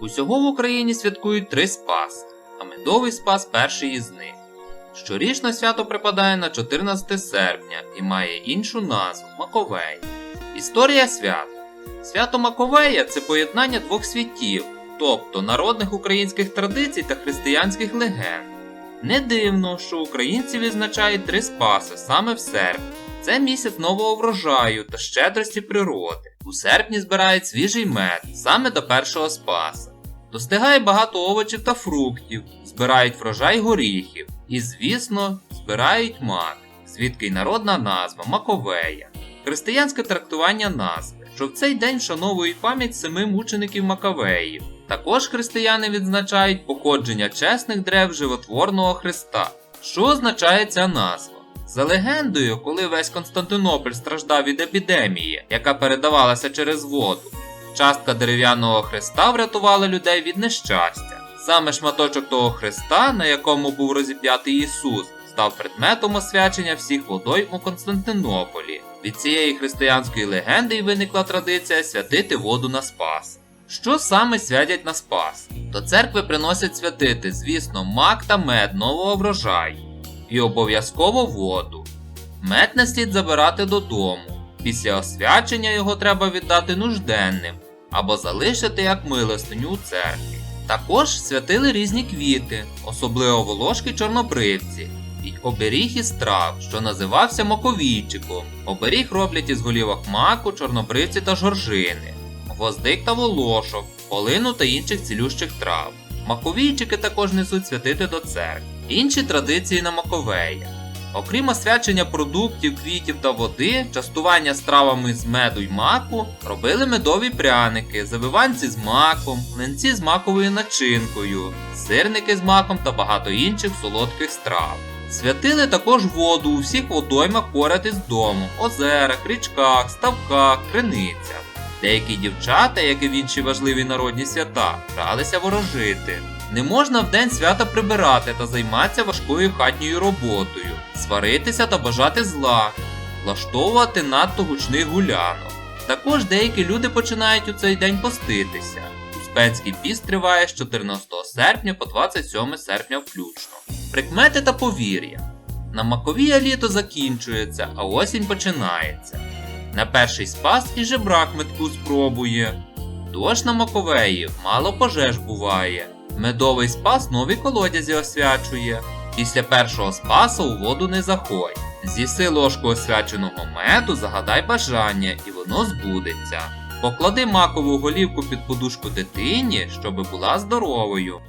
Усього в Україні святкують три спаси, а медовий спас перший із них. Щорічно свято припадає на 14 серпня і має іншу назву Маковей. Історія свят. Свято Маковея це поєднання двох світів, тобто народних українських традицій та християнських легенд. Не дивно, що українці відзначають три спаси саме в серпні. Це місяць нового врожаю та щедрості природи. У серпні збирають свіжий мед саме до першого спаса. Достигає багато овочів та фруктів, збирають врожай горіхів і, звісно, збирають мак, звідки й народна назва Маковея. Християнське трактування назви, що в цей день вшановують пам'ять семи мучеників Макавеїв. Також християни відзначають походження чесних древ животворного Христа. Що означає ця назва? За легендою, коли весь Константинополь страждав від епідемії, яка передавалася через воду, частка дерев'яного хреста врятувала людей від нещастя. Саме шматочок того хреста, на якому був розіп'ятий Ісус, став предметом освячення всіх водойм у Константинополі. Від цієї християнської легенди й виникла традиція святити воду на спас. Що саме святять на спас? До церкви приносять святити, звісно, мак та мед нового врожаю і обов'язково воду. Мед не слід забирати додому. Після освячення його треба віддати нужденним або залишити як милостиню у церкві. Також святили різні квіти, особливо волошки чорнобривці, і оберіг із трав, що називався маковійчиком. Оберіг роблять із голівок маку, чорнобривці та жоржини, гвоздик та волошок, полину та інших цілющих трав. Маковійчики також несуть святити до церкви. Інші традиції на Маковея. Окрім освячення продуктів, квітів та води, частування стравами з меду й маку, робили медові пряники, завиванці з маком, млинці з маковою начинкою, сирники з маком та багато інших солодких страв. Святили також воду у всіх водоймах поряд із домом, озерах, річках, ставках, криницях. Деякі дівчата, як і в інші важливі народні свята, бралися ворожити. Не можна в день свята прибирати та займатися важкою хатньою роботою, сваритися та бажати зла, влаштовувати надто гучних гулянок. Також деякі люди починають у цей день поститися. Успенський піст триває з 14 серпня по 27 серпня включно. Прикмети та повір'я. На Маковія літо закінчується, а осінь починається. На перший спас і жебрак метку спробує. Дощ на Маковеї мало пожеж буває. Медовий спас нові колодязі освячує. Після першого спасу у воду не заходь. З'їси ложку освяченого меду, загадай бажання, і воно збудеться. Поклади макову голівку під подушку дитині, щоби була здоровою.